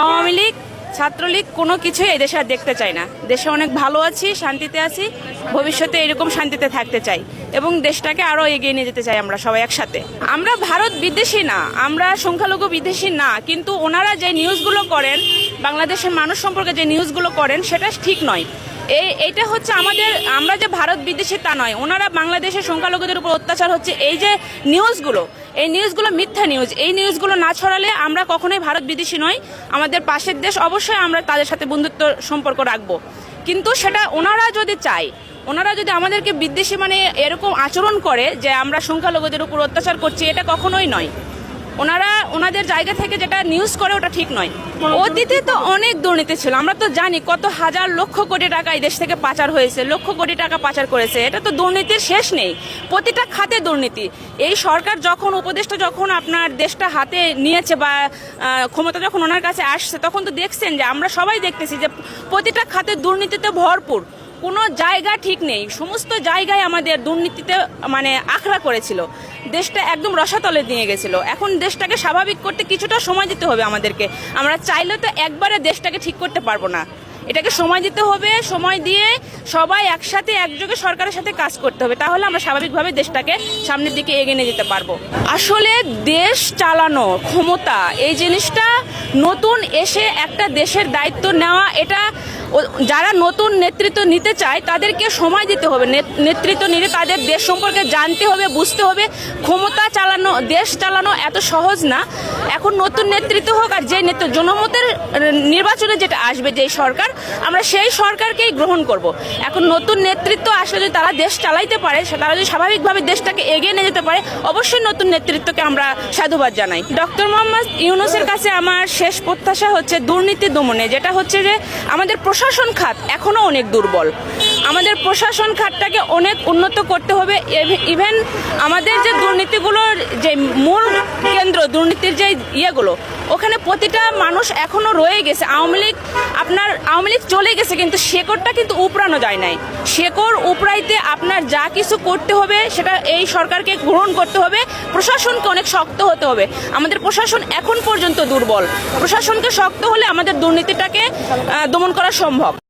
আওয়ামী লীগ, ছাত্রলীগ কোনো কিছুই এদেশে দেশে আর দেখতে চাই না। দেশে অনেক ভালো আছি, শান্তিতে আছি, ভবিষ্যতে এরকম শান্তিতে থাকতে চাই এবং দেশটাকে আরও এগিয়ে নিয়ে যেতে চাই আমরা সবাই একসাথে। আমরা ভারত বিদেশি না, আমরা সংখ্যালঘু বিদেশি না, কিন্তু ওনারা যে নিউজগুলো করেন, বাংলাদেশের মানুষ সম্পর্কে যে নিউজগুলো করেন, সেটা ঠিক নয়। এই এইটা হচ্ছে আমাদের, আমরা যে ভারত বিদেশি তা নয়, ওনারা বাংলাদেশের সংখ্যালঘুদের উপর অত্যাচার হচ্ছে, এই যে নিউজগুলো, এই নিউজগুলো মিথ্যা নিউজ, এই নিউজগুলো না ছড়ালে আমরা কখনোই ভারত বিদেশি নই, আমাদের পাশের দেশ অবশ্যই আমরা তাদের সাথে বন্ধুত্ব সম্পর্ক রাখব। কিন্তু সেটা ওনারা যদি চায়, ওনারা যদি আমাদেরকে বিদ্বেষী মানে এরকম আচরণ করে যে আমরা সংখ্যালঘুদের উপর অত্যাচার করছি, এটা কখনোই নয়। ওনারা ওনাদের জায়গা থেকে যেটা নিউজ করে ওটা ঠিক নয়। অতীতে তো অনেক দুর্নীতি ছিল। আমরা তো জানি কত হাজার লক্ষ কোটি টাকা এই দেশ থেকে পাচার হয়েছে, লক্ষ কোটি টাকা পাচার করেছে। এটা তো দুর্নীতির শেষ নেই। প্রতিটা খাতে দুর্নীতি। এই সরকার যখন, উপদেষ্টা যখন আপনার দেশটা হাতে নিয়েছে বা ক্ষমতা যখন ওনার কাছে আসছে, তখন তো দেখছেন যে আমরা সবাই দেখতেছি যে প্রতিটা খাতে দুর্নীতিতে ভরপুর। কোনো জায়গা ঠিক নেই। সমস্ত জায়গায় আমাদের দুর্নীতিতে মানে আখড়া করেছিল। দেশটা একদম রসাতলে নিয়ে গেছিল। এখন দেশটাকে স্বাভাবিক করতে কিছুটা সময় দিতে হবে আমাদেরকে। আমরা চাইলে তো একবারে দেশটাকে ঠিক করতে পারব না। এটাকে সময় দিতে হবে, সময় দিয়ে সবাই একসাথে, একযোগে সরকারের সাথে কাজ করতে হবে। তাহলে আমরা স্বাভাবিকভাবে দেশটাকে সামনের দিকে এগিয়ে নিয়ে যেতে পারব। আসলে দেশ চালানো, ক্ষমতা, এই জিনিসটা নতুন এসে একটা দেশের দায়িত্ব নেওয়া, এটা যারা নতুন নেতৃত্ব নিতে চায় তাদেরকে সময় দিতে হবে। নেতৃত্ব নিলে তাদের দেশ সম্পর্কে জানতে হবে, বুঝতে হবে। ক্ষমতা চালানো, দেশ চালানো এত সহজ না। এখন নতুন নেতৃত্ব হোক আর যে নেতৃত্ব, জনমতের নির্বাচনে যেটা আসবে যেই সরকার, আমরা সেই সরকারকেই গ্রহণ করব। এখন নতুন নেতৃত্ব আসলে যদি তারা দেশ চালাইতে পারে তারা যদি স্বাভাবিকভাবে দেশটাকে এগিয়ে নিয়ে যেতে পারে, অবশ্যই নতুন নেতৃত্বকে আমরা সাধুবাদ জানাই। ডক্টর মোহাম্মদ ইউনুসের কাছে আমার শেষ প্রত্যাশা হচ্ছে দুর্নীতি দমনে, যেটা হচ্ছে যে আমাদের প্রশাসন খাত এখনও অনেক দুর্বল। আমাদের প্রশাসন খাতটাকে অনেক উন্নত করতে হবে। ইভেন আমাদের যে দুর্নীতিগুলোর যে মূল কেন্দ্র, দুর্নীতির যে ইয়েগুলো, ওখানে প্রতিটা মানুষ এখনও রয়ে গেছে। আওয়ামী লীগ আপনার, আওয়ামী লীগ চলে গেছে, কিন্তু শেকড়টা কিন্তু উপড়ানো যায় নাই। শেকড় উপড়াইতে আপনার যা কিছু করতে হবে, সেটা এই সরকারকে গ্রহণ করতে হবে। প্রশাসনকে অনেক শক্ত হতে হবে। আমাদের প্রশাসন এখন পর্যন্ত দুর্বল। প্রশাসনকে শক্ত হলে আমাদের দুর্নীতিটাকে দমন করা সম্ভব।